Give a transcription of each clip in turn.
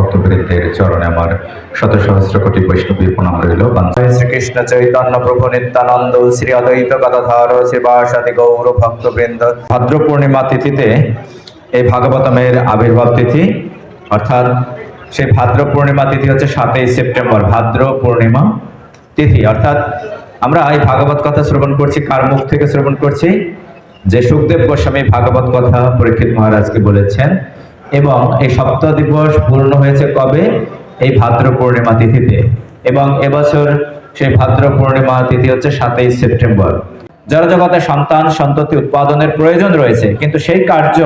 ভক্তবৃন্দের চরণে আমার শত সহস্র কোটি বৈষ্ণবী প্রণাম রইল। শ্রীকৃষ্ণ চৈতন্য প্রভু নিত্যানন্দ শ্রী অদ্বৈত কথাধার শ্রীবাসাদি গৌর ভক্তবৃন্দ। ভাদ্র পূর্ণিমা তিথিতে এই ভাগবতমের আবির্ভাব তিথি অর্থাৎ সেই ভাদ্র পূর্ণিমা তিথি হচ্ছে সাতই সেপ্টেম্বর ভাদ্র পূর্ণিমা তিথি। অর্থাৎ আমরা এই ভাগবত কথা শ্রবণ করছি কার মুখ থেকে শ্রবণ করছি? যে সুখদেব গোস্বামী ভাগবত কথা পরীক্ষিত মহারাজকে বলেছেন এবং এই সপ্তাহ দিবস পূর্ণ হয়েছে কবে? এই ভাদ্র পূর্ণিমা তিথিতে। এবং এবছর সেই ভাদ্র পূর্ণিমা তিথি হচ্ছে সাতই সেপ্টেম্বর। জড়জগতে সন্তান, সন্ততি উৎপাদনের প্রয়োজন রয়েছে, কিন্তু সেই কার্য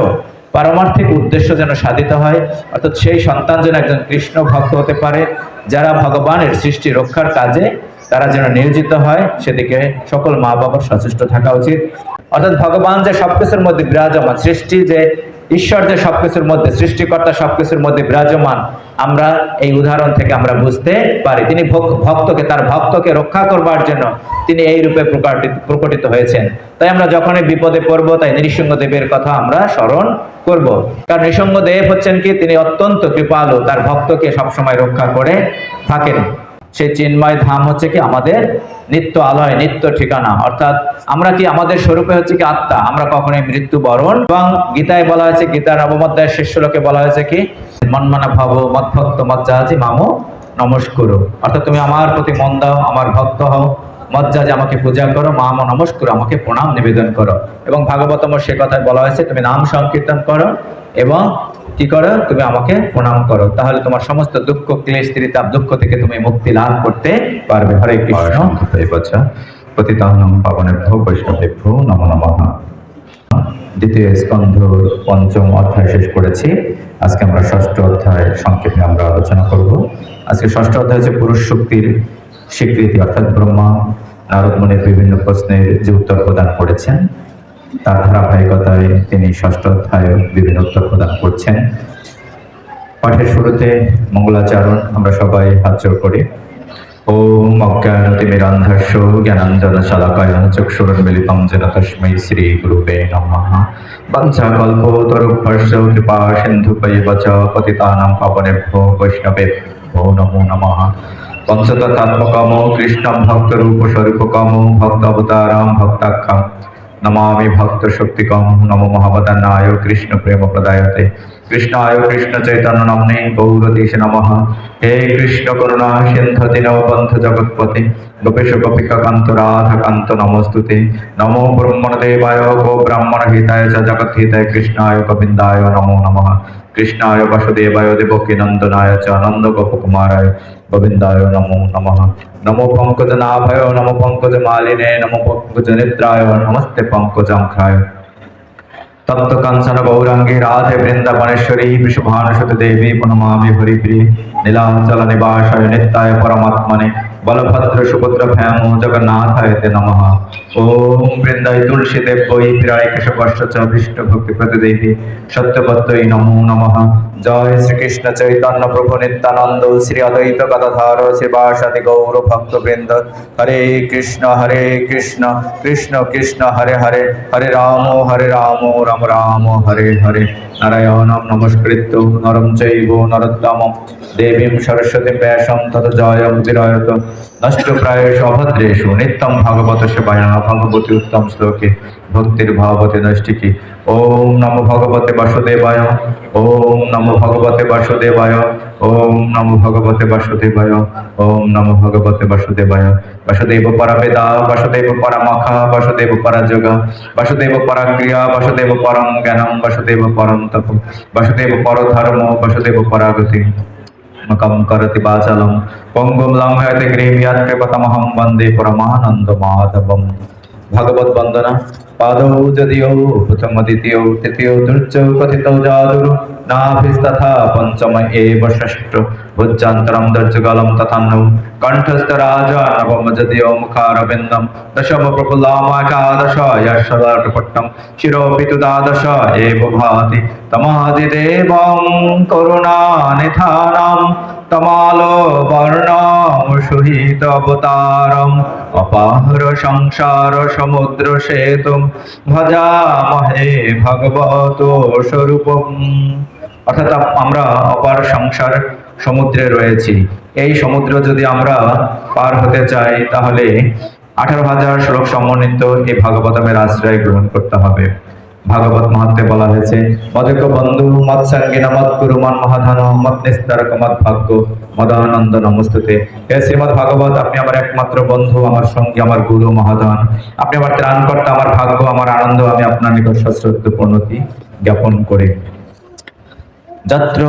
পারমার্থিক উদ্দেশ্য যেন সাধিত হয়, অর্থাৎ সেই সন্তান যেন একজন কৃষ্ণ ভক্ত হতে পারে, যারা ভগবানের সৃষ্টি রক্ষার কাজে তারা যেন নিয়োজিত হয়, সেদিকে সকল মা বাবার সচেষ্ট থাকা উচিত। অর্থাৎ ভগবান যে সবকিছুর মধ্যে বিরাজমান, সৃষ্টি যে ঈশ্বর যে সবকিছুর মধ্যে, সৃষ্টিকর্তা সবকিছুর মধ্যে বিরাজমান, আমরা এই উদাহরণ থেকে আমরা বুঝতে পারি। তিনি ভক- ভক্তকে, তার ভক্তকে রক্ষা করবার জন্য তিনি এই রূপে প্রকটিত হয়েছেন। তাই আমরা যখনই বিপদে পড়ব, তাই নৃসিংহদেবের কথা আমরা স্মরণ করব। কারণ নৃসিংহদেব হচ্ছেন কি? তিনি অত্যন্ত কৃপালু, তার ভক্তকে সবসময় রক্ষা করে থাকেন। সেই চিন্ময় ধাম হচ্ছে কি আমাদের নিত্য আলয়, নিত্য ঠিকানা। অর্থাৎ আমরা কি আমাদের স্বরূপে হচ্ছে কি আত্মা? আমরা কখনোই মৃত্যু বরণ এবং গীতায় বলা হয়েছে, গীতার নবমধ্যায় শেষ শ্লোকে বলা হয়েছে কি, মনমানা ভাব মৎভক্ত মজ্জাজি মামো, নমস্কুর। অর্থাৎ তুমি আমার প্রতি মন দাও, আমার ভক্ত হও মজ্জাজ আমাকে পূজা করো, মাম, নমস্কুর, আমাকে প্রণাম নিবেদন করো। এবং ভাগবতম সে কথায় বলা হয়েছে, তুমি নাম সংকীর্তন করো এবং কি করো? তুমি আমাকে প্রণাম করো। তাহলে তোমার সমস্ত দুঃখ, ক্লেশ, ত্রিতাপ, দুঃখ থেকে তুমি মুক্তি লাভ করতে পারবে। হরে কৃষ্ণ। বচ্চা পতিতাহনম পাবনেভ্যো বৈষ্ণবেভ্যো নম নমঃ। দ্বিতীয় স্কন্ধ পঞ্চম অধ্যায় শেষ করেছি। আজকে আমরা ষষ্ঠ অধ্যায় সংক্ষেপে আমরা আলোচনা করব। আজকে ষষ্ঠ অধ্যায় হচ্ছে পুরুষ শক্তির স্বীকৃতি, অর্থাৎ ব্রহ্মা নারদ মুনির বিভিন্ন প্রশ্নের যে উত্তর প্রদান করেছেন। তার ধারাবাহিকতায় তিনি ষষ্ঠ অধ্যায়ে বিভিন্ন প্রদান করছেন। পাঠের শুরুতে মঙ্গলাচরণ আমরা সবাই হাত জোর করি। ওম অজ্ঞানতিমিরান্ধস্য জ্ঞানাঞ্জন নমঃ। বঞ্চাকল্পতরুভ্যশ্চ কৃপা সিন্ধুপৈব চ পতিতানাং পাবনেভ্যো বৈষ্ণবেভ্যো নমো নমঃ। নমামি ভক্ত শক্তিকম নম মহাবতান্নায় কৃষ্ণ প্রেম প্রদায়তে কৃষ্ণায় কৃষ্ণ চৈতন্য নামনে গৌরদেশ নমঃ। হে কৃষ্ণ করুণা সিন্ধু দীনবন্ধ জগৎপতি। গোপেশ গোপিকা কান্ত, রাধা কান্ত নমস্তুতে। নমো ব্রহ্মণদেবায় গো ব্রাহ্মণ হিতায় চ জগৎ হিতায় কৃষ্ণায় গোবিন্দায় নমো নমঃ। কৃষ্ণায় বাসুদেবায় দেবকী নন্দনায় চ নন্দ গোপকুমারায় গোবিন্দায় নমো নমঃ। নমো পঙ্কজ নাভয় নমো পঙ্কজ মালিনে নমো পঙ্কজ নিদ্রায় নমস্তে পঙ্কজাঙ্ঘ্রায় তপ্ত কাঞ্চন গৌরাঙ্গী রাধে বৃন্দাবনেশ্বরী বিশুভানুষ দেবী প্রণমামি হরিপ্রি নীলাঞ্চল নিবাসায় নিত্যায় পরমাত্মনে বলভদ্র সুপুত্র ভ্যাম জগন্নাথায় তে নমঃ। ওম বৃন্দায় তুলসী দেব বৈ প্রায় কেশবর্ষ চ বিষ্ণু ভক্তি প্রতিদেবী সত্যবত্তই নমো নমঃ। জয় শ্রীকৃষ্ণ চৈতন্য প্রভু নিত্যানন্দ শ্রী অদ্বৈত গদাধর শিবাসাদি গৌর ভক্তবৃন্দ। হরে কৃষ্ণ হরে কৃষ্ণ কৃষ্ণ কৃষ্ণ, হরে হরে হরে রাম হরে রাম রাম রাম, হরে হরে। নারায়ণম নমস্কৃত্য নরম চৈব নরোত্তম দেবীম সরস্বতী ব্যাসম তত জয়ম বিরয়ত নষ্ট প্রায়শ অভদ্রেষু নিত্যম ভগবত উত্তম শ্লোকে ভক্তির ওম নমো ভগবতে বাসুদেবায়, ওম নমো ভগবতে বাসুদেবায়, ওম নমো ভগবতে বাসুদেবায়, ওম নমো ভগবতে বাসুদেবায়। বাসুদেব পরবেদা বাসুদেব পরমখা, বাসুদেব পরযোগা বাসুদেব পরাক্রিয়া, বাসুদেব পরম জ্ঞানম, বাসুদেব পরম তপ বাসুদেব পরধর্ম, বাসুদেব পরাগতি। मकमं करति वाचलं पङ्गुं लङ्घयति পাদৌ যদিও প্রথম দ্বিতীয় তৃতীয় তৃতীয় কথিত জাদুর নাভিস্তথা পঞ্চম এব ষষ্ঠ ভুজান্তরম দর্জগলম তথান্নৌ কণ্ঠস্থ রাজা নবম যদিও মুখারবিন্দম দশম প্রফুল্লামাকাদশ যশলাটপট্টম শিরোপিতু দ্বাদশ এব ভাতি তমাদিদেবং করুণানিধানম তমালো বর্ণম সুহিত অবতারম, অপাহর সংসার সমুদ্র সেতুম ভজামহে ভগবত স্বরূপম। অর্থাৎ আমরা অপার সংসার সমুদ্রে রয়েছি। এই সমুদ্র যদি আমরা পার হতে চাই, তাহলে আঠারো হাজার শ্লোক সমন্বিত এই ভাগবতমের আশ্রয় গ্রহণ করতে হবে। ভাগবত মহাত্মে বলা হয়েছে মদক বন্ধু মত সঙ্গিন মত গুরু মন মহাধন, মত নিস্তারক, মত ভাগ্য মদানন্দ নমস্তুতে হে শ্রীমদ ভাগবত, আপনি আমার একমাত্র বন্ধু, আমার সঙ্গী, আমার গুরু, মহাধন। আপনি আমার ত্রাণকর্তা, আমার ভাগ্য, আমার আনন্দ, আমি আপনার নিকট সশ্রদ্ধ প্রণতি জ্ঞাপন করে যত্র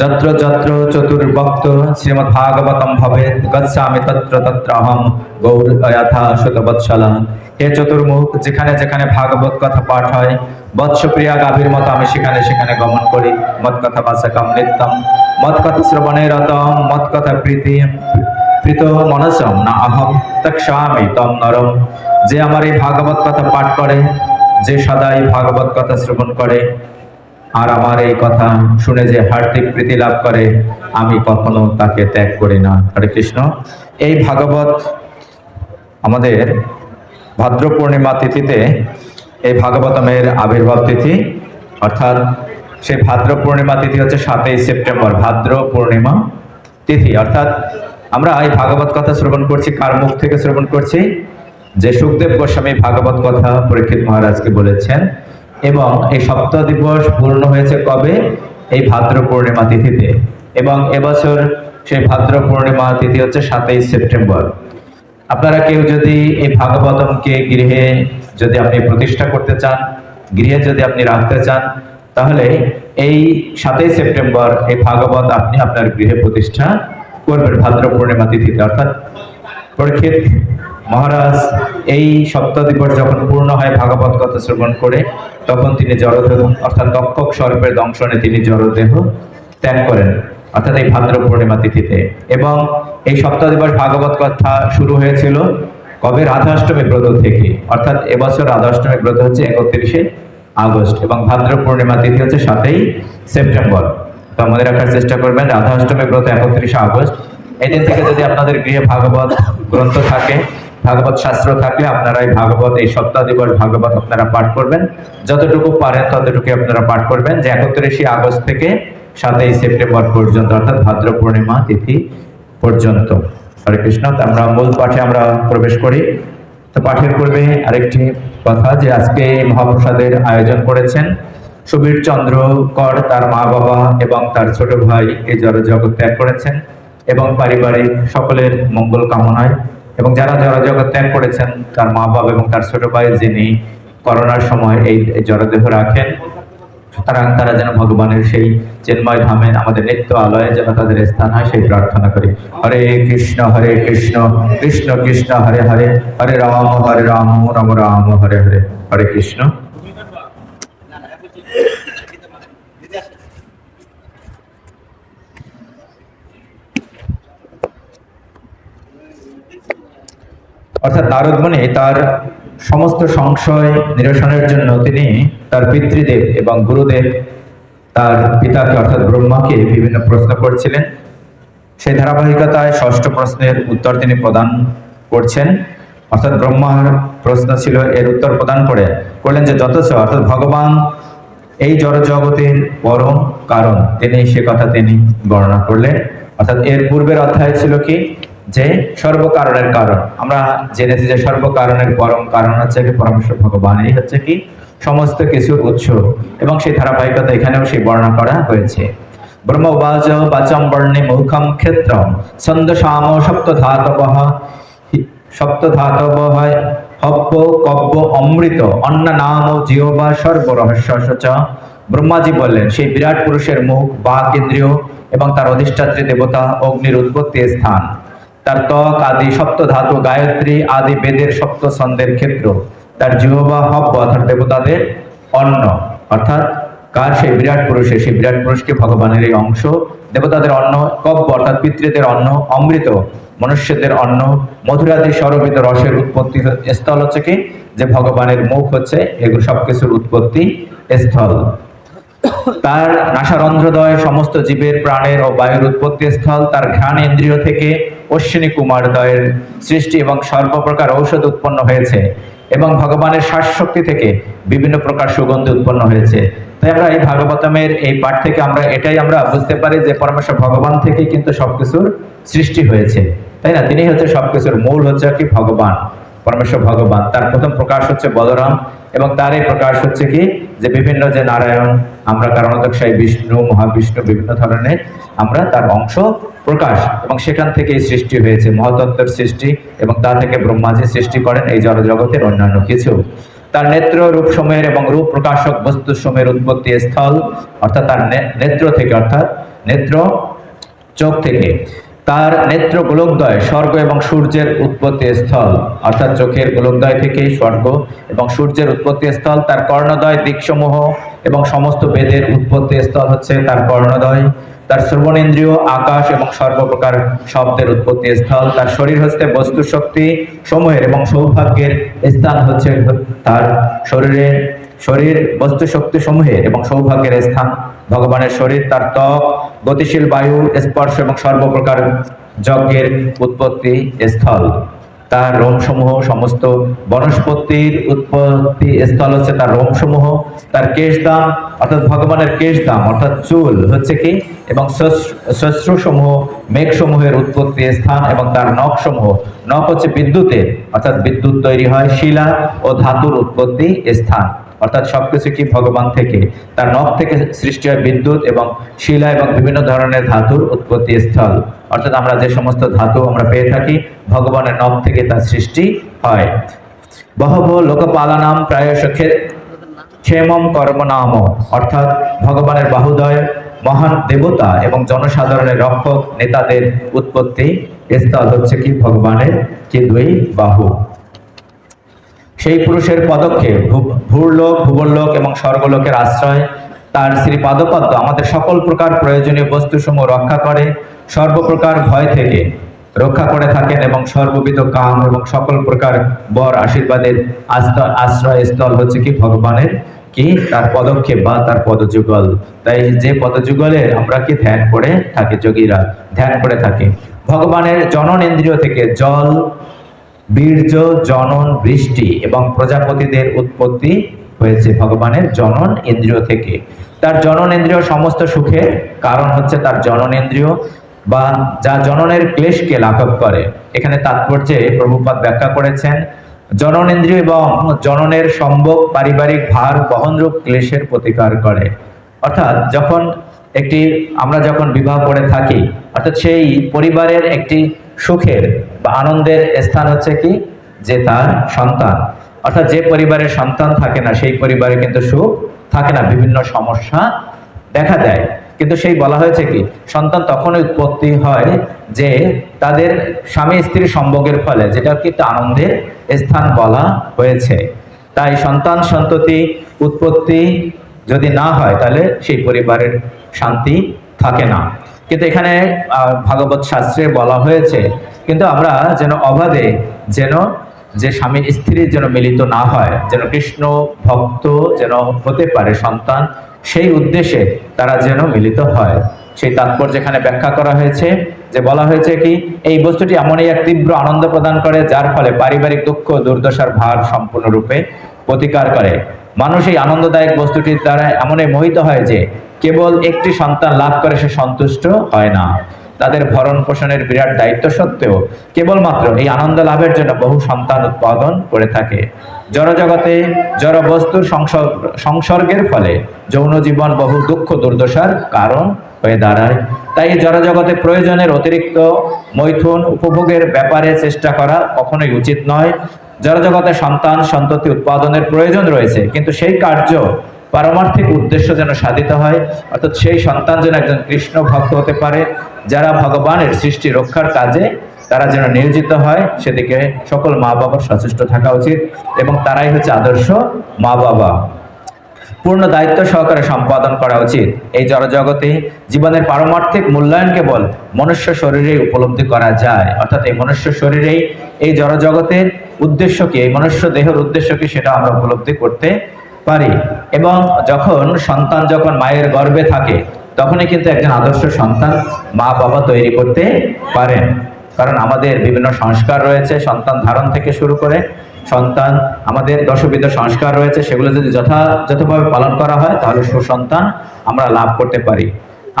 যত্র যত্র চতুর্ভক্ত শ্রীমদ্ ভাগবতম ভবেত গচ্ছামি তত্র তত্র অহম গৌর যথা সুতবৎসলা হে চতুর্মুখ যেখানে যেখানে ভাগবত কথা পাঠ হয় বৎসপ্রিয়া গাভীর মতো আমি সেখানে সেখানে গমন করি মত কথা বাসকম নিত্যম মত কথা শ্রবণে রতম মত কথা প্রীতি প্রীত মনসম না অহম তক্ষামি তম নরম যে আমার এই ভাগবত কথা পাঠ করে যে সদাই ভাগবত কথা শ্রবণ করে আর আমার এই কথা শুনে যে হার্দিক প্রীতি লাভ করে, আমি কখনো তাকে ত্যাগ করি না। হরে কৃষ্ণ। এই ভাগবত আমাদের ভাদ্র পূর্ণিমা তিথিতে এই ভাগবতমের আবির্ভাব তিথি, অর্থাৎ সেই ভাদ্র পূর্ণিমা তিথি হচ্ছে সাতই সেপ্টেম্বর ভাদ্র পূর্ণিমা তিথি। অর্থাৎ আমরা এই ভাগবত কথা শ্রবণ করছি, কার মুখ থেকে শ্রবণ করছি? যে সুখদেব গোস্বামী ভাগবত কথা পরীক্ষিত মহারাজকে বলেছেন এবং এই সপ্তাহ দিবস পূর্ণ হয়েছে কবে? এই ভাদ্র পূর্ণিমা তিথিতে। এবং এবছর সেই ভাদ্র পূর্ণিমা তিথি হচ্ছে সাতই সেপ্টেম্বর। আপনারা কেউ যদি এই ভাগবতমকে গৃহে যদি আপনি প্রতিষ্ঠা করতে চান, গৃহে যদি আপনি রাখতে চান, তাহলে এই সাতই সেপ্টেম্বর এই ভাগবত আপনি আপনার গৃহে প্রতিষ্ঠা করবেন ভাদ্র পূর্ণিমা তিথিতে। অর্থাৎ পরীক্ষিত মহারাজ, এই সপ্তাহ যখন পূর্ণ হয় ভাগবত কথা শ্রবণ করে, তখন তিনি জড়দেহ, অর্থাৎ তক্ষক সর্পের দংশনে তিনি জড়দেহ ত্যাগ করেন, অর্থাৎ এই ভাদ্র পূর্ণিমা তিথিতে। এবং এই সপ্তাহ দিবস ভাগবত কথা শুরু হয়েছিল কবে? রাধাষ্টমী ব্রত থেকে, অর্থাৎ এবছর রাধাষ্টমী ব্রত হচ্ছে একত্রিশে আগস্ট এবং ভাদ্র পূর্ণিমা তিথি হচ্ছে সাতই সেপ্টেম্বর। তো মনে রাখার চেষ্টা করবেন, রাধাষ্টমী ব্রত একত্রিশে আগস্ট। এই দিন থেকে যদি আপনাদের গৃহে ভাগবত গ্রন্থ থাকে ভাগবত শাস্ত্র থাকলে আপনারা এই ভাগবত, এই সপ্তাহ দিবস ভাগবত আপনারা পাঠ করবেন। যতটুকু পারেন ততটুকু আপনারা পাঠ করবেন। যে একত্রিশে আগস্ট থেকে সাতই সেপ্টেম্বর পর্যন্ত, অর্থাৎ ভাদ্র পূর্ণিমা তিথি পর্যন্ত। হরে কৃষ্ণ আমরা মূল পাঠে আমরা প্রবেশ করি। তো পাঠের পূর্বে আরেকটি কথা যে আজকে মহাপ্রসাদের আয়োজন করেছেন সুবীর চন্দ্র কর তার মা বাবা এবং তার ছোট ভাই এই জড় জগৎ ত্যাগ করেছেন এবং পারিবারিক সকলের মঙ্গল কামনায় এবং যারা যারা জগৎ ত্যাগ করেছেন, তার মা বাবা এবং তার ছোট ভাই যিনি করোনার সময় এই জড়দেহ রাখেন, সুতরাং তারা যেন ভগবানের সেই চেন্ময় ধামে আমাদের নিত্য আলয়ে যেন তাদের স্থান হয়, সেই প্রার্থনা করি। হরে কৃষ্ণ হরে কৃষ্ণ কৃষ্ণ কৃষ্ণ, হরে হরে হরে রাম হরে রাম রাম রাম, হরে হরে। হরে কৃষ্ণ। অর্থাৎ নারদ মুনি তার সমস্ত সংশয় নিরসনের জন্য তিনি তার পিতৃদেব এবং গুরুদেব তার পিতাকে অর্থাৎ ব্রহ্মাকে বিভিন্ন প্রশ্ন করছিলেন। সেই ধারাবাহিকতায় ষষ্ঠ প্রশ্নের উত্তর তিনি প্রদান করছেন। অর্থাৎ ব্রহ্মার প্রশ্ন ছিল, এর উত্তর প্রদান করে করলেন যে যথেষ্ট অর্থাৎ ভগবান এই জড় জগতের পরম কারণ, তিনি সে কথা তিনি বর্ণনা করলেন। অর্থাৎ এর পূর্বের অধ্যায় ছিল কি? যে সর্বকারণের কারণ। আমরা জেনেছি যে সর্বকারণের পরম কারণ হচ্ছে কি, পরমেশ্বর ভগবান। এই হচ্ছে কি, সমস্ত কিছুর উৎস। এবং সেই ধারাবাহিকতা এখানেও সেই বর্ণনা করা হয়েছে। ব্রহ্ম উবাচ বাচম বর্ণে মুখম ক্ষেত্রম। ছন্দ সাম সপ্ত ধাতব সপ্ত ধাতব হয় হব্য কব্য অমৃত। অন্য নাম ও জিহবা সর্বরহস্য ব্রহ্মাজি বললেন, সেই বিরাট পুরুষের মুখ বা কেন্দ্রীয় এবং তার অধিষ্ঠাত্রী দেবতা অগ্নির উৎপত্তি স্থান। তার ত্বক আদি সপ্ত ধাতু, গায়ত্রী আদি বেদের সপ্ত ছন্দের ক্ষেত্র। তার জিহবা হব্য অর্থাৎ দেবতাদের অন্ন। অর্থাৎ কার সেই বিরাট পুরুষের সেই বিরাট পুরুষকে ভগবানের এই অংশ। দেবতাদের অন্ন, কব্য অর্থাৎ পিতৃদের অন্ন, অমৃত মনুষ্যদের অন্ন, মধুরাদি সরবিত রসের উৎপত্তি স্থল হচ্ছে কি? যে ভগবানের মুখ হচ্ছে এগুলো সবকিছুর উৎপত্তি স্থল। তার নাসারন্ধ্রদয় সমস্ত জীবের প্রাণের ও বায়ুর উৎপত্তি স্থল। তার ঘ্রাণ ইন্দ্রিয় থেকে অশ্বিনী কুমারদয়ের সৃষ্টি এবং সর্বপ্রকার ঔষধ উৎপন্ন হয়েছে এবং ভগবানের শ্বাসশক্তি থেকে বিভিন্ন প্রকার সুগন্ধি উৎপন্ন হয়েছে। তাই আমরা এই ভাগবতমের এই পাঠ থেকে আমরা এটাই আমরা বুঝতে পারি যে পরমেশ্বর ভগবান থেকে কিন্তু সবকিছুর সৃষ্টি হয়েছে। তাই না? তিনি হচ্ছে সবকিছুর মূল হচ্ছে কি? ভগবান। পরমেশ্বর ভগবান। তার প্রথম প্রকাশ হচ্ছে বলরাম এবং তার এই প্রকাশ হচ্ছে কি? যে বিভিন্ন যে নারায়ণ, আমরা কারণদক্ষাই বিষ্ণু, মহাবিষ্ণু, বিভিন্ন ধরনের আমরা তার অংশ প্রকাশ এবং সেখান থেকেই সৃষ্টি হয়েছে, মহাতত্ত্বের সৃষ্টি এবং তা থেকে ব্রহ্মাজি সৃষ্টি করেন এই জড় জগতের অন্যান্য কিছু। তার নেত্র রূপ সময়ের এবং রূপ প্রকাশক বস্তু সময়ের উৎপত্তি স্থল, অর্থাৎ তার নেত্র থেকে, অর্থাৎ নেত্র চোখ থেকে। তার নেত্র গোলকদ্বয় স্বর্গ এবং সূর্যের উৎপত্তি স্থল, অর্থাৎ চোখের গোলকদ্বয় থেকেই স্বর্গ এবং সূর্যের উৎপত্তি স্থল, তার কর্ণদয় দিকসমূহ এবং সমস্ত বেদের উৎপত্তি স্থল হচ্ছে তার কর্ণদয়। তার শ্রবণেন্দ্রিয়, আকাশ এবং সর্বপ্রকার শব্দের উৎপত্তি স্থল। তার শরীর হচ্ছে বস্তু শক্তি সমূহের এবং সৌভাগ্যের স্থান হচ্ছে তার শরীরে। শরীর বস্তু শক্তি সমূহের এবং সৌভাগ্যের স্থান। ভগবানের শরীর, তার ত্বক, গতিশীল বায়ু, স্পর্শ এবং সর্বপ্রকার যজ্ঞের উৎপত্তি স্থল। তার রোমসমূহ, সমস্ত বনস্পতির উৎপত্তি স্থল হচ্ছে তার রোমসমূহ। তার কেশদাম অর্থাৎ ভগবানের কেশদাম অর্থাৎ চুল হচ্ছে কি? এবং সমূহ মেঘসমূহের উৎপত্তি স্থান এবং তার নখসমূহ। নখ হচ্ছে বিদ্যুতের, অর্থাৎ বিদ্যুৎ তৈরি হয়, শিলা ও ধাতুর উৎপত্তি স্থান। অর্থাৎ সবকিছু কি ভগবান থেকে? তার নখ থেকে সৃষ্টি হয় বিদ্যুৎ এবং শিলা এবং বিভিন্ন ধরনের ধাতুর উৎপত্তি স্থল। অর্থাৎ আমরা যে সমস্ত ধাতু আমরা পেয়ে থাকি, ভগবানের নখ থেকে তার সৃষ্টি হয়। বহব লোকপালানাম প্রায়শ ক্ষে- ক্ষেমম কর্ম নাম অর্থাৎ ভগবানের বাহুদয়, মহান দেবতা এবং জনসাধারণের রক্ষক নেতাদের উৎপত্তি। স্থল হচ্ছে কি? ভগবানের কি দুই বাহু। সেই পুরুষের পদক্ষেপ ভূর্লোক ভুবরলোক এবং স্বর্গলোকের আশ্রয় তার শ্রী পাদপদ্ম আমাদের সকল প্রকার প্রয়োজনীয় বস্তুসমূহ রক্ষা করে, সর্বপ্রকার ভয় থেকে রক্ষা করে থাকেন এবং সর্ববিধ কাম এবং সকল প্রকার বর আশীর্বাদের আস্থা- আশ্রয় স্থল হচ্ছে কি ভগবানের, কি? তার পদক্ষেপ বা তার পদযুগল। তাই যে পদযুগলে আমরা কি ধ্যান করে থাকি যোগীরা? ধ্যান করে থাকি। ভগবানের জনন ইন্দ্রিয় থেকে জল, বীর্য, জনন, বৃষ্টি এবং প্রজাপতিদের উৎপত্তি হয়েছে ভগবানের জনন ইন্দ্রিয় থেকে। তার জনন ইন্দ্রিয় সমস্ত সুখের কারণ হচ্ছে তার জনন ইন্দ্রিয় বা যা জননের ক্লেশকে লাঘব করে। এখানে তাৎপর্যে প্রভুপাত ব্যাখ্যা করেছেন জনন ইন্দ্রিয় এবং জননের সম্ভব পারিবারিক ভার বহনরূপ ক্লেশের প্রতিকার করে। অর্থাৎ যখন একটি, আমরা যখন বিবাহ করে থাকি, অর্থাৎ সেই পরিবারের একটি সুখের বা আনন্দের স্থান হচ্ছে কি? যে তার সন্তান। অর্থাৎ যে পরিবারের সন্তান থাকে না, সেই পরিবারে কিন্তু সুখ থাকে না, বিভিন্ন সমস্যা দেখা দেয়। কিন্তু সেই বলা হয়েছে কি, সন্তান তখনই উৎপত্তি হয় যে তাদের স্বামী স্ত্রী সম্ভোগের ফলে, যেটা কিন্তু আনন্দের স্থান বলা হয়েছে। তাই সন্তান সন্ততি উৎপত্তি যদি না হয়, তাহলে সেই পরিবারের শান্তি থাকে না। কিন্তু এখানে ভাগবত শাস্ত্রে বলা হয়েছে, কিন্তু আমরা যেন অবাধে যেন যে স্বামী স্ত্রী যেন মিলিত না হয়, যেন কৃষ্ণ ভক্ত যেন হতে পারে সন্তান, সেই উদ্দেশ্যে তারা যেন মিলিত হয়। সেই তাৎপর্য এখানে ব্যাখ্যা করা হয়েছে, যে বলা হয়েছে কি, এই বস্তুটি এমনই এক তীব্র আনন্দ প্রদান করে, যার ফলে পারিবারিক দুঃখ, দুর্দশার ভার সম্পূর্ণরূপে প্রতিকার করে। মানুষ এই আনন্দদায়ক বস্তুটির দ্বারা এমনই মোহিত হয় যে, কেবল একটি সন্তান লাভ করে সে সন্তুষ্ট হয় না। তাদের ভরণ পোষণের বিরাট দায়িত্ব সত্ত্বেও কেবলমাত্র এই আনন্দ লাভের জন্য বহু সন্তান উৎপাদন করে থাকে। জড়জগতে জড় বস্তুর সংসর্গের ফলে যৌন জীবন বহু দুঃখ, দুর্দশার কারণ হয়ে দাঁড়ায়। তাই জড়জগতে প্রয়োজনের অতিরিক্ত মৈথুন উপভোগের ব্যাপারে চেষ্টা করা কখনোই উচিত নয়। জড়জগতে সন্তান সন্ততি উৎপাদনের প্রয়োজন রয়েছে, কিন্তু সেই কার্য পারমার্থিক উদ্দেশ্য যেন সাধিত হয়, অর্থাৎ সেই সন্তান যেন একজন কৃষ্ণ ভক্ত হতে পারে, যারা ভগবানের সৃষ্টি রক্ষার কাজে তারা যেন নিয়োজিত হয়, সেদিকে সকল মা বাবার সচেষ্ট থাকা উচিত এবং তারাই হচ্ছে আদর্শ মা বাবা পূর্ণ দায়িত্ব সহকারে সম্পাদন করা উচিত। এই জড়জগতে জীবনের পারমার্থিক মূল্যায়ন কেবল মনুষ্য শরীরেই উপলব্ধি করা যায়, অর্থাৎ এই মনুষ্য শরীরেই এই জড়জগতের উদ্দেশ্য কি, এই মনুষ্য দেহের উদ্দেশ্য কি সেটা আমরা উপলব্ধি করতে পারি এবং যখন সন্তান যখন মায়ের গর্ভে থাকে, তখনই কিন্তু একজন আদর্শ সন্তান মা বাবা তৈরি করতে পারেন। কারণ আমাদের বিভিন্ন সংস্কার রয়েছে, সন্তান ধারণ থেকে শুরু করে সন্তান, আমাদের দশবিধ সংস্কার রয়েছে, সেগুলো যদি যথাযথভাবে পালন করা হয়, তাহলে সুসন্তান আমরা লাভ করতে পারি।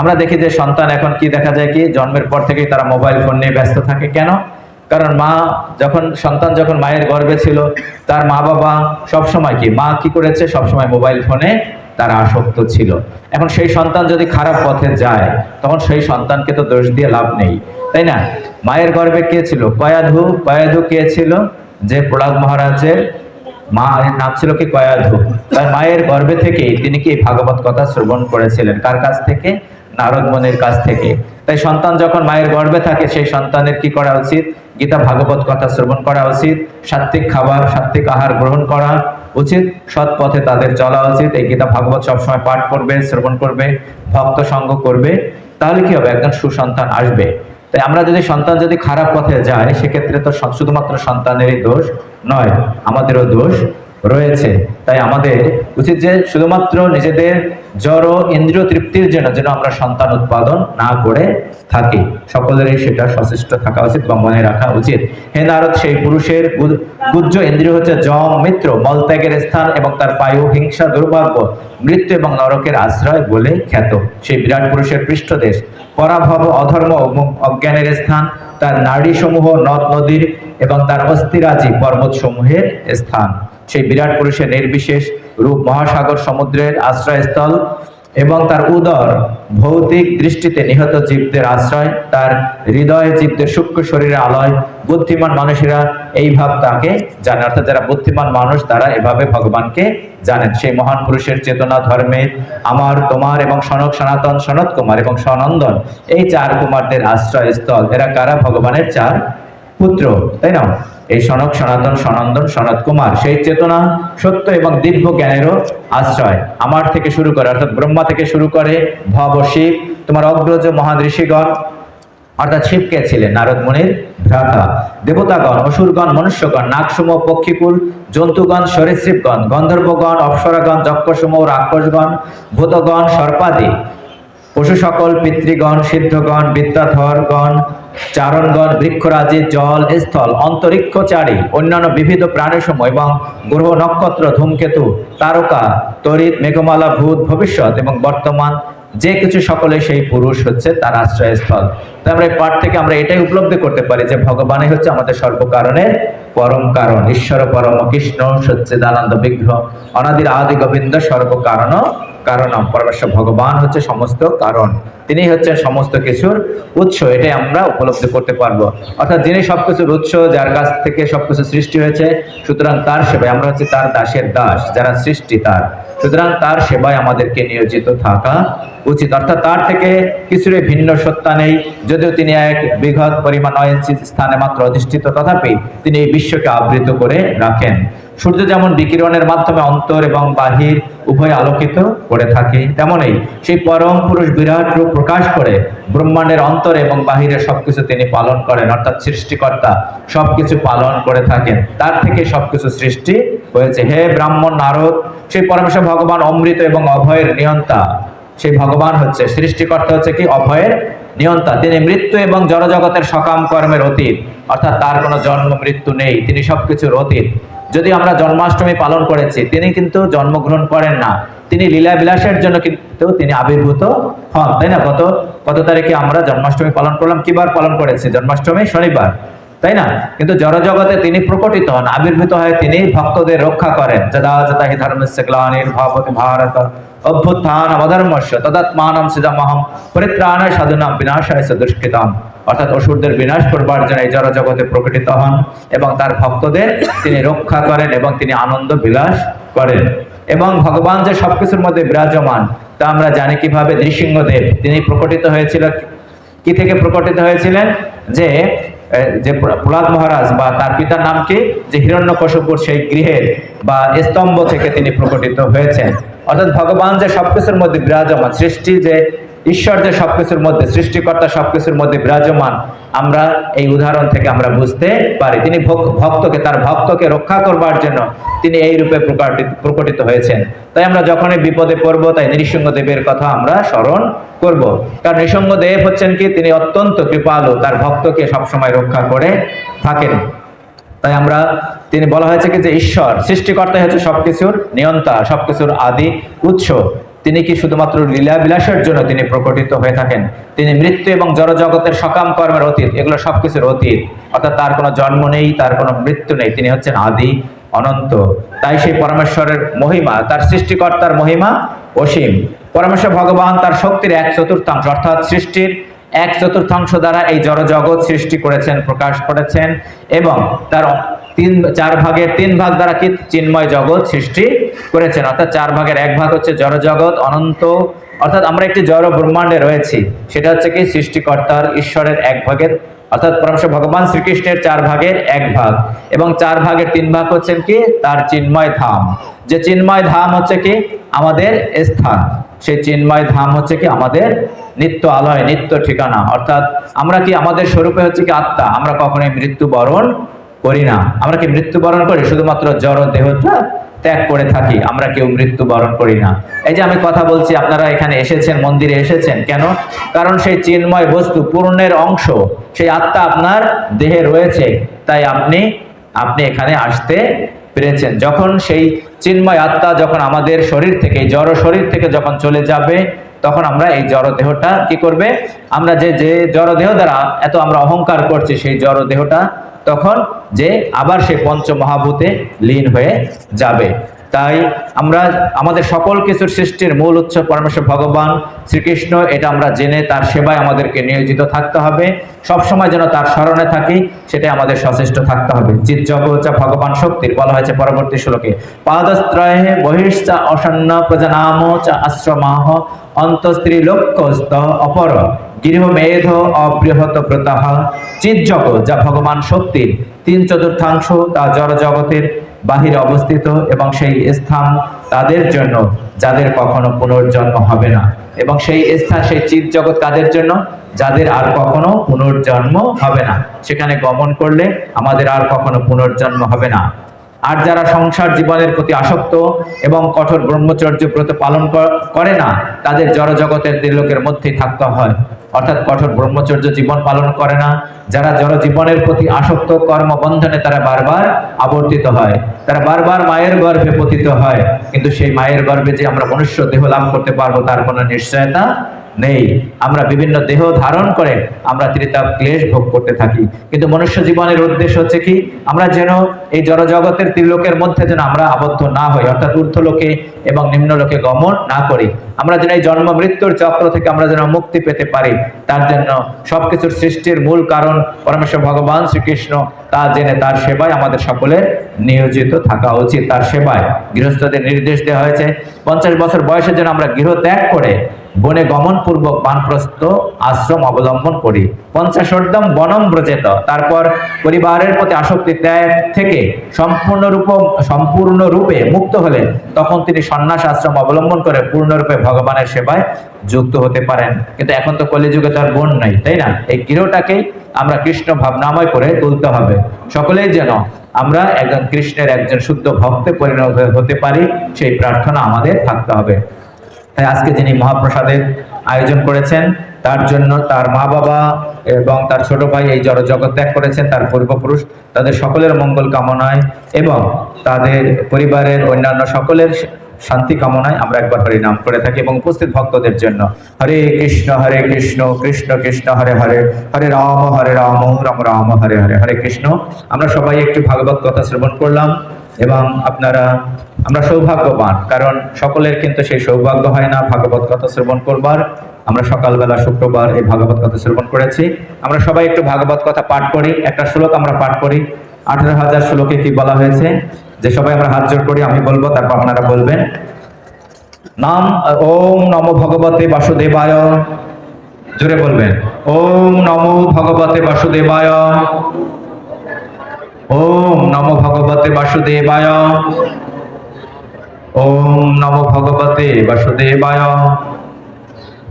আমরা দেখি যে সন্তান এখন কি দেখা যায় কি, জন্মের পর থেকেই তারা মোবাইল ফোন নিয়ে ব্যস্ত থাকে। কেন? কারণ মা যখন, সন্তান যখন মায়ের গর্ভে ছিল, তার মা বাবা সব সময় কি, মা কি করেছে? সব সময় মোবাইল ফোনে তারা আসক্ত ছিল। এখন সেই সন্তান যদি খারাপ পথে যায়, তখন সেই সন্তানকে তো দোষ দিয়ে লাভ নেই। তাই না? মায়ের গর্ভে কে ছিল? কয়াধু। কয়াধু কে ছিল? যে প্রহ্লাদ মহারাজের মায়ের নাম ছিল কি? কয়াধু। তার মায়ের গর্ভে থেকেই তিনি কি ভাগবত কথা শ্রবণ করেছিলেন? কার কাছ থেকে? নারদ মুনির কাছ থেকে। তাই সন্তান যখন মায়ের গর্ভে থাকে, সেই সন্তানের কি করা উচিত? গীতা ভাগবত কথা শ্রবণ করা উচিত সাত্বিক খাবার সাত্বিক আহার গ্রহণ করা উচিত, সৎ পথে তাদের চলা উচিত, এই গীতা ভাগবত সবসময় পাঠ করবে, শ্রবণ করবে, ভক্ত সঙ্গ করবে, তাহলে কি হবে? একজন সুসন্তান আসবে। তাই আমরা যদি সন্তান যদি খারাপ পথে যায়, সেক্ষেত্রে তো শুধুমাত্র সন্তানেরই দোষ নয়, আমাদেরও দোষ। রয়েছে। তাই আমাদের উচিত যে শুধুমাত্র নিজেদের জড় ইন্দ্রিয় তৃপ্তির জন্য যেন আমরা সন্তান উৎপাদন না করে থাকি। সকলেরই সেটা সচেষ্ট থাকা উচিত বা মনে রাখা উচিত। হে নারদ, সেই পুরুষের গুজ্জ ইন্দ্রিয় হচ্ছে যম, মিত্র, মলত্যাগের স্থান এবং তার পায়ু, হিংসা, দুর্ভাগ্য, মৃত্যু এবং নরকের আশ্রয় বলে খ্যাত। সেই বিরাট পুরুষের পৃষ্ঠদেশ পরাভব, অধর্ম অজ্ঞানের স্থান, তার নারী সমূহ নদ নদীর এবং তার অস্থিরাজি পর্বত সমূহের স্থান। সেই বিরাট পুরুষের নির্বিশেষ রূপ মহাসাগর সমুদ্রের আশ্রয়স্থল এবং তার উদর ভৌতিক দৃষ্টিতে নিহত জীবদের আশ্রয়, তার হৃদয়ে জীবদের সূক্ষ্ম শরীরে আলয় বুদ্ধিমান মানুষেরা এই ভাব তাকে জানে। অর্থাৎ যারা বুদ্ধিমান মানুষ, তারা এভাবে ভগবানকে জানেন। সেই মহান পুরুষের চেতনা, ধর্মে আমার, তোমার এবং সনক সনাতন সনত কুমার এবং সনন্দন এই চার কুমারদের আশ্রয়স্থল। এরা কারা? ভগবানের চার পুত্র, তাই না? এই সনক সনাতন সনন্দন সনত কুমার, সেই চেতনা সত্য এবং দিব্য জ্ঞানেরও আশ্রয় আমার থেকে শুরু করে, অর্থাৎ ব্রহ্মা থেকে শুরু করে ভব শিব, তোমার অগ্রজ মহান ঋষিগণ, অর্থাৎ শিবকে ছিলেন? নারদ মুনির, ভ্রাতা, দেবতাগণ, অসুরগণ, মনুষ্যগণ, নাগসমূহ, পক্ষীকুল, জন্তুগণ, সরীসৃপগণ, গন্ধর্বগণ, অপ্সরাগণ, যক্ষসমূহ, রাক্ষসগণ, ভূতগণ, সর্পাদি। পশু সকল পিতৃগণ, সিদ্ধগণ বিদ্যাধরগণ চারণগণ, বৃক্ষরাজি, জল, স্থল, অন্তরিক্ষচারী, অন্যান্য বিবিধ প্রাণীসমূহ এবং গ্রহ নক্ষত্র, ধূমকেতু, তারকা, তড়িৎ, মেঘমালা, ভূত, ভবিষ্যৎ এবং বর্তমান যে কিছু সকলে সেই পুরুষ হচ্ছে তার আশ্রয়স্থল। তাই আমরা এই পাঠ থেকে আমরা এটাই উপলব্ধি করতে পারি যে ভগবানই হচ্ছে আমাদের সর্বকারণের পরম কারণ, ঈশ্বর পরম, কৃষ্ণ, সচ্চিদানন্দ বিগ্রহ অনাদির আদি গোবিন্দ, সর্বকারণ, কারণম। পরমেশ্বর ভগবান হচ্ছে সমস্ত কারণ। তিনি হচ্ছে সমস্ত কিছুর উৎস, এটাই আমরা উপলব্ধি করতে পারব। অর্থাৎ যিনি সবকিছুর উৎস, যার কাছ থেকে সবকিছু সৃষ্টি হয়েছে, সুতরাং তার সেবায় আমরা হচ্ছে তার দাসের দাস, যারা সৃষ্টি তার। সুতরাং তার সেবায় আমাদেরকে নিয়োজিত থাকা উচিত। অর্থাৎ তার থেকে কিছুরই ভিন্ন সত্তা নেই। যদিও তিনি এক বৃহৎ পরিমাণ ইঞ্চি স্থানে মাত্র অধিষ্ঠিত, তথাপি তিনি এই বিশ্বকে আবৃত করে রাখেন। সূর্য যেমন বিকিরণের মাধ্যমে অন্তর এবং বাহির উভয় আলোকিত করে থাকে, তেমনই সেই পরম পুরুষ বিরাট রূপ প্রকাশ করে ব্রহ্মাণ্ডের অন্তর এবং বাহিরে সবকিছু তিনি পালন করেন। অর্থাৎ সৃষ্টিকর্তা সবকিছু পালন করে থাকেন। তার থেকে সবকিছু সৃষ্টি হয়েছে। হে ব্রাহ্মণ নারদ সেই পরমেশ্বর ভগবান অমৃত এবং অভয়ের নিয়ন্তা। সেই ভগবান হচ্ছে, সৃষ্টিকর্তা হচ্ছে কি? অভয়ের নিয়ন্তা। তিনি মৃত্যু এবং জড়জগতের সকাম কর্মের অতীত। অর্থাৎ তার কোনো জন্ম, মৃত্যু নেই। তিনি সবকিছুর অতীত। যদি আমরা জন্মাষ্টমী পালন করেছি, তিনি কিন্তু জন্মগ্রহণ করেন না। তিনি লীলা বিলাসের জন্য কিন্তু তিনি আবির্ভূত হন, তাই না? কত কত তারিখে আমরা জন্মাষ্টমী পালন করলাম? কিবার পালন করেছি? জন্মাষ্টমী শনিবার। তাই না? কিন্তু জড়জগতে তিনি প্রকটিত হন, আবির্ভূত হয়ে তিনি ভক্তদের রক্ষা করেন। যদা যদা হি ধর্মস্য গ্লানির ভারত, অভ্যুত্থান অধর্মস্য তদাত্মানম সিজামহম পরিত্রাণায় সাধুনাম বিনাশায় দুষ্কৃতম। অর্থাৎ অসুরদের বিনাশ করবার জন্য এই জড়জগতে প্রকটিত হন এবং তার ভক্তদের তিনি রক্ষা করেন এবং তিনি আনন্দ বিলাস করেন। এবং ভগবান যে সবকিছুর মধ্যে বিরাজমান, তা আমরা জানি কীভাবে নৃসিংহদেব, তিনি প্রকটিত হয়েছিল, কি থেকে প্রকটিত হয়েছিলেন? যে যে প্র- প্রহ্লাদ মহারাজ বা তার পিতার নাম কি? যে হিরণ্যকশপুর সেই গৃহের বা স্তম্ভ থেকে তিনি প্রকটিত হয়েছেন। অর্থাৎ ভগবান যে সবকিছুর মধ্যে বিরাজমান, সৃষ্টি যে ঈশ্বর যে সবকিছুর মধ্যে, সৃষ্টিকর্তা সবকিছুর মধ্যে বিরাজমান, আমরা এই উদাহরণ থেকে আমরা বুঝতে পারি। তিনি ভক- ভক্তকে, তার ভক্তকে রক্ষা করবার জন্য তিনি এই রূপে প্রকটিত হয়েছেন। তাই আমরা যখনই বিপদে পড়ব, তাই নৃসিংহদেবের কথা আমরা স্মরণ করব। কারণ নৃসিংহদেব হচ্ছেন কি? তিনি অত্যন্ত কৃপালু, তার ভক্তকে সবসময় রক্ষা করে থাকেন। তাই আমরা, তিনি বলা হয়েছে কি? যে ঈশ্বর সৃষ্টিকর্তা হচ্ছে সবকিছুর নিয়ন্তা, সবকিছুর আদি উৎস। তিনি কি শুধুমাত্র লীলা বিলাসের জন্য তিনি প্রকটিত হয়ে থাকেন? তিনি মৃত্যু এবং জড় জগতের সকাম কর্মের অতীত, এগুলো সবকিছুর অতীত। অর্থাৎ তার কোনো জন্ম নেই, তার কোনো মৃত্যু নেই, তিনি হচ্ছেন আদি, অনন্ত। তাই সেই পরমেশ্বরের মহিমা, তার সৃষ্টিকর্তার মহিমা অসীম। পরমেশ্বর ভগবান তার শক্তির এক চতুর্থাংশ, অর্থাৎ সৃষ্টির এক চতুর্থাংশ দ্বারা এই জড় জগৎ সৃষ্টি করেছেন, প্রকাশ করেছেন, এবং তার তিন চার ভাগের তিন ভাগ দ্বারা কি চিন্ময় জগৎ সৃষ্টি করেছেন? অর্থাৎ চার ভাগের এক ভাগ হচ্ছে জড় জগৎ অনন্ত, অর্থাৎ আমরা একটি জড় ব্রহ্মাণ্ডে রয়েছি। সেটা হচ্ছে কি সৃষ্টিকর্তার, ঈশ্বরের এক ভাগের, অর্থাৎ পরমেশ্বর ভগবান শ্রীকৃষ্ণের চার ভাগের এক ভাগ। এবং চার ভাগের তিন ভাগ হচ্ছেন কি তার চিন্ময় ধাম। যে চিন্ময় ধাম হচ্ছে কি আমাদের স্থান। সেই চিন্ময় ধাম হচ্ছে কি আমাদের নিত্য আলয়, নিত্য ঠিকানা। অর্থাৎ আমরা কি আমাদের স্বরূপে হচ্ছে কি আত্মা। আমরা কখনোই মৃত্যু বরণ করি না। আমরা কি মৃত্যুবরণ করি? শুধুমাত্র জড় দেহটা ত্যাগ করে থাকি, আমরা কেউ মৃত্যু বরণ করি না। এই যে আমি কথা বলছি, আপনারা এখানে এসেছেন, মন্দিরে এসেছেন, কেন? কারণ সেই চিন্ময় বস্তু, পূর্ণের অংশ, সেই আত্মা আপনার দেহে রয়েছে। তাই আপনি আপনি এখানে আসতে পেরেছেন। যখন সেই চিন্ময় আত্মা যখন আমাদের শরীর থেকে জড় শরীর থেকে যখন চলে যাবে, তখন আমরা এই জড় দেহটা কি করবে? আমরা যে যে জড় দেহ দ্বারা এত আমরা অহংকার করছি, সেই জড় দেহটা তখন যে আবার সে পঞ্চ মহাভূতে লীন হয়ে যাবে। তাই আমরা, আমাদের সকল কিছুর সৃষ্টির মূল উৎস পরমেশ্বর ভগবান শ্রীকৃষ্ণ, এটা আমরা জেনে তার সেবায় আমাদেরকে নিয়োজিত থাকতে হবে। সবসময় যেন তার স্মরণে থাকি, সেটাই আমাদের সচেষ্ট থাকতে হবে। চিৎ জগৎ যা ভগবান শক্তির বলা হয়েছে পরবর্তী শ্লোকে। পাদস্ত্রয়ে বহিশ্চা অসন্ন প্রজনাম চা আশ্রমাহ অন্তস্ত্রী লক্ষ্যস্ত অপর। গৃহমেধ অবৃহত প্রতাহ চিৎ জগৎ যা ভগবান শক্তির তিন চতুর্থাংশ তা জড় জগতের বাহিরে অবস্থিত এবং সেই স্থান তাদের জন্য, যাদের কখনো পুনর্জন্ম হবে না। এবং সেই স্থান, সেই চিৎ জগৎ কাদের জন্য, যাদের আর কখনো পুনর্জন্ম হবে না। সেখানে গমন করলে আমাদের আর কখনো পুনর্জন্ম হবে না। আর যারা সংসার জীবনের প্রতি আসক্ত এবং কঠোর ব্রহ্মচর্য ব্রত পালন করে না, তাদের জড় জগতের ত্রিলোকের মধ্যেই থাকতে হয়। অর্থাৎ কঠোর ব্রহ্মচর্য জীবন পালন করে না। যারা জড় জীবনের প্রতি আসক্ত, কর্মবন্ধনে তারা বারবার আবর্তিত হয়। তারা বারবার মায়ের গর্ভে পতিত হয়। কিন্তু সেই মায়ের গর্ভে যে আমরা মনুষ্য দেহ লাভ করতে পারব, তার কোনো নিশ্চয়তা নেই। আমরা বিভিন্ন দেহ ধারণ করে আমরা ত্রিতাপ, ক্লেশ ভোগ করতে থাকি। কিন্তু মনুষ্য জীবনের উদ্দেশ্য হচ্ছে কি? আমরা যেন এই জড় জগতের ত্রিলোকের মধ্যে যেন আমরা আবদ্ধ না হই, অর্থাৎ ঊর্ধ্বলোকে এবং নিম্নলোকে গমন না করি। আমরা যেন এই জন্ম মৃত্যুর চক্র থেকে আমরা যেন মুক্তি পেতে পারি, তার জন্য সবকিছুর সৃষ্টির মূল কারণ পরমেশ্বর ভগবান শ্রীকৃষ্ণ, তা জেনে তার সেবায় আমাদের সকলের নিয়োজিত থাকা উচিত। তার সেবায় গৃহস্থদের নির্দেশ দেওয়া হয়েছে। পঞ্চাশ বছর বয়সে যেন আমরা গৃহ ত্যাগ করে বনে গমন পূর্বক বানপ্রস্থ আশ্রম অবলম্বন করি। পঞ্চাশোর্ধম বনম ব্রজেত। তারপর পরিবারের প্রতি আসক্তি ত্যাগ থেকে সম্পূর্ণরূপ সম্পূর্ণরূপে মুক্ত হলে তখন তিনি সন্ন্যাস আশ্রম অবলম্বন করে পূর্ণরূপে ভগবানের সেবায় যুক্ত হতে পারেন। কিন্তু এখন তো কলিযুগে তার বোন নাই, তাই না? এই গৃহটাকেই আমরা কৃষ্ণ ভাবনাময় করে তুলতে হবে। সকলেই যেন আমরা একজন কৃষ্ণের একজন শুদ্ধ ভক্তে পরিণত হতে পারি, সেই প্রার্থনা আমাদের থাকতে হবে। তাই আজকে যিনি মহাপ্রসাদের আয়োজন করেছেন। তার জন্য তার মা বাবা এবং তার ছোট ভাই এই জড় জগৎ ত্যাগ করেছেন, তার পূর্বপুরুষ। তাদের সকলের মঙ্গল কামনায় এবং তাদের পরিবারের অন্যান্য সকলের শান্তি কামনায় আমরা একবার হরি নাম করে থাকি এবং উপস্থিত ভক্তদের জন্য। হরে কৃষ্ণ হরে কৃষ্ণ কৃষ্ণ কৃষ্ণ, হরে হরে হরে রাম হরে রাম রাম রাম, হরে হরে হরে কৃষ্ণ। আমরা সবাই একটু ভাগবত কথা শ্রবণ করলাম এবং আপনারা আমরা সৌভাগ্যবান, কারণ সকলের কিন্তু সেই সৌভাগ্য হয় না, ভাগবত কথা শ্রবণ করবার। আমরা সকালবেলা শুক্রবার এই ভাগবত কথা শ্রবণ করেছি। আমরা সবাই একটু ভাগবত কথা পাঠ করি। একটা শ্লোক আমরা পাঠ করি। আঠারো হাজার শ্লোকে কি বলা হয়েছে? যে সবাই আমরা হাত জোর করি, আমি বলব, তারপর আপনারা বলবেন। নাম, ওম নমো ভগবতে বাসুদেবায়। জোরে বলবেন। ওম নমো ভগবতে বাসুদেবায়। ওম নমো ভগবতে বাসুদেবায়। ওম নমো ভগবতে বাসুদেবায়।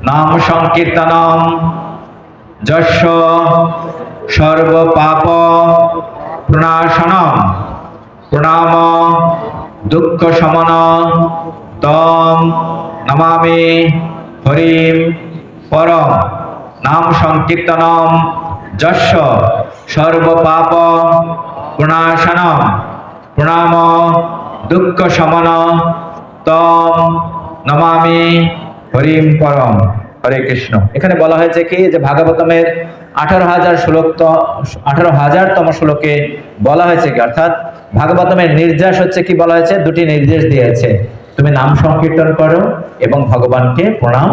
নাম সংকীর্তনম। যশ সর্ব পাপ প্রণাশনম। প্রণাম দুঃখ শমন তম নমামি হরিম পরম। নাম সংকীর্তনম। যশ সর্ব পাপ প্রণাশনম। প্রণাম দুঃখ শমন তম নমামি হরিম পরম। হরে কৃষ্ণ। এখানে বলা হয়েছে কি? যে ভাগবতমের আঠারো হাজার শ্লোক আঠারো হাজারতম শ্লোকে বলা হয়েছে কি? অর্থাৎ ভাগবতমের নির্যাস হচ্ছে কি বলা হয়েছে? দুটি নির্দেশ দিয়েছে। তুমি নাম সংকীর্তন করো এবং ভগবানকে প্রণাম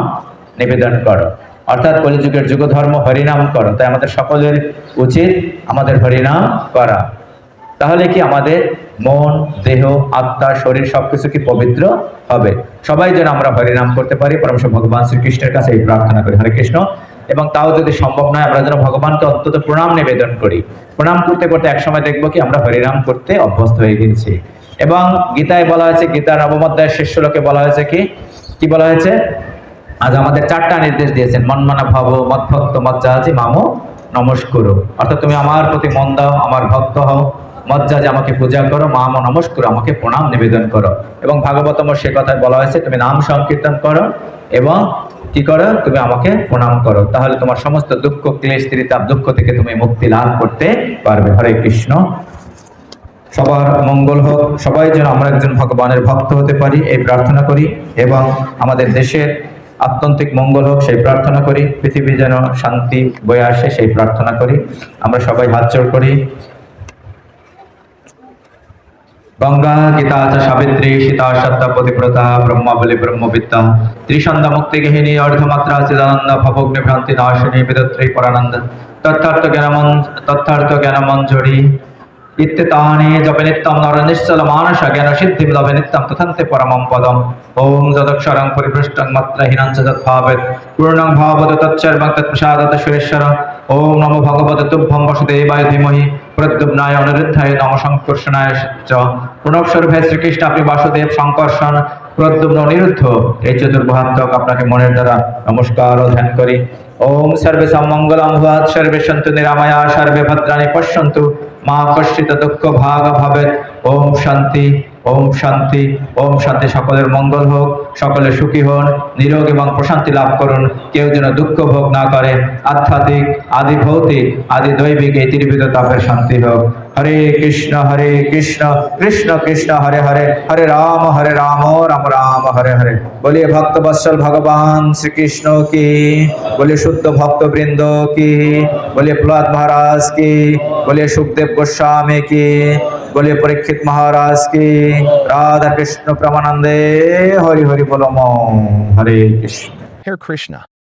নিবেদন করো। অর্থাৎ কলিযুগের যুগ ধর্ম হরিনাম করো। তাই আমাদের সকলের উচিত আমাদের হরিনাম করা। তাহলে কি আমাদের মন, দেহ, আত্মা, শরীর সবকিছু কি পবিত্র হবে? সবাই যেন আমরা হরিনাম করতে পারি পরমশ ভগবান শ্রীকৃষ্ণের কাছে এই প্রার্থনা করি, হরে কৃষ্ণ। এবং তাও যদি সম্ভব নয়, আমরা যেন ভগবানকে অন্তত প্রণাম নিবেদন করি। প্রণাম করতে করতে একসময় দেখব কি আমরা হরিনাম করতে অভ্যস্ত হয়ে গেছি এবং গীতায় বলা হয়েছে, গীতার নবম অধ্যায়ের শেষ শ্লোকে বলা হয়েছে কি? কি বলা হয়েছে? আজ আমাদের চারটা নির্দেশ দিয়েছেন মনমানা ভাব, মৎভক্ত মজ্জাজি মামো, নমস্কুর। অর্থাৎ তুমি আমার প্রতি মন দাও, আমার ভক্ত হও। মজ্জাজে আমাকে পূজা করো, মা মামো নমস্কুর আমাকে প্রণাম নিবেদন করো। এবং ভাগবতম সে কথায় বলা হয়েছে, তুমি নাম সংকীর্তন করো এবং কি করো? তুমি আমাকে প্রণাম করো। তাহলে তোমার সমস্ত দুঃখ, ক্লেশ, ত্রিতাপ, দুঃখ থেকে তুমি মুক্তি লাভ করতে পারবে। হরে কৃষ্ণ। সবার মঙ্গল হোক। সবাই যেন আমরা একজন ভগবানের ভক্ত হতে পারি, এই প্রার্থনা করি এবং আমাদের দেশের আত্যন্তিক মঙ্গল হোক, সেই প্রার্থনা করি। পৃথিবী যেন শান্তি বয়ে আসে, সেই প্রার্থনা করি। আমরা সবাই হাত জোড় করি। গঙ্গা, গীতা চ সাবিত্রী, সীতা সত্তা পতিব্রতা, ব্রহ্মা, বলি ব্রহ্মবিদ্যা ত্রিসন্ধ্যা, মুক্তি, গৃহিণী অর্ধমাত্রা চিদানন্দ, ভবগ্নি ভ্রান্তি, নাশিনী, বিদত্রী, পরানন্দ। তথার্থ জ্ঞানমন তথার্থ জ্ঞানমঞ্জরি। ইত্যেতানি জপে নিত্যম নর নিশ্চল, মানস, জ্ঞান সিদ্ধিম লভে নিত্যম, তথান্তে পরমম পদম। ওম যদক্ষরং চ পূর্ণং ভাবত তৎসর্বং সুরেশ্বর ওম নমো ভগবতে তুভ্যং বসুদেবায় ধীমহি প্রদ্যুম্নায় অনিরুদ্ধায় নম সংকর্ষণায় চ। প্রণব স্বরূপে শ্রীকৃষ্ণ আপনি বাসুদেব সংকর্ষণ প্রদ্যুম্ন অনিরুদ্ধ এই চতুর্ভাত্মক আপনাকে মনের দ্বারা নমস্কার ও ধ্যান করি। ওম সর্বে সম্মঙ্গলম ভুয়াৎ সর্বে সন্তু নিরাময়া সর্বে ভদ্রাণি পশ্যন্তু। মা কষ্টিত দুঃখ ভাগ ভাবে ওম শান্তি। ওম শান্তি ওম শান্তি, সকলের মঙ্গল হোক, সকলে সুখী হন, নিরোগ এবং প্রশান্তি লাভ করুন, কেউ যেন দুঃখ ভোগ না করে আধ্যাত্মিক, আদি ভৌতিক, আদি দৈবিক এই ত্রিবিধ তাপের শান্তি হোক। হরে কৃষ্ণ হরে কৃষ্ণ কৃষ্ণ কৃষ্ণ, হরে হরে হরে রাম হরে রাম রাম রাম, হরে হরে। বলিয়ে ভক্ত বৎসল ভগবান শ্রীকৃষ্ণ কি? বলিয়ে শুদ্ধ ভক্ত বৃন্দ কি? বলিয়ে প্রহ্লাদ মহারাজ কি? বলিয়ে সুখদেব গোস্বামী কি? বলিয়ে পরীক্ষিত মহারাজ কি রাধা কৃষ্ণ প্রমানন্দে হরি হরি বলম হরে কৃষ্ণ Hare Krishna.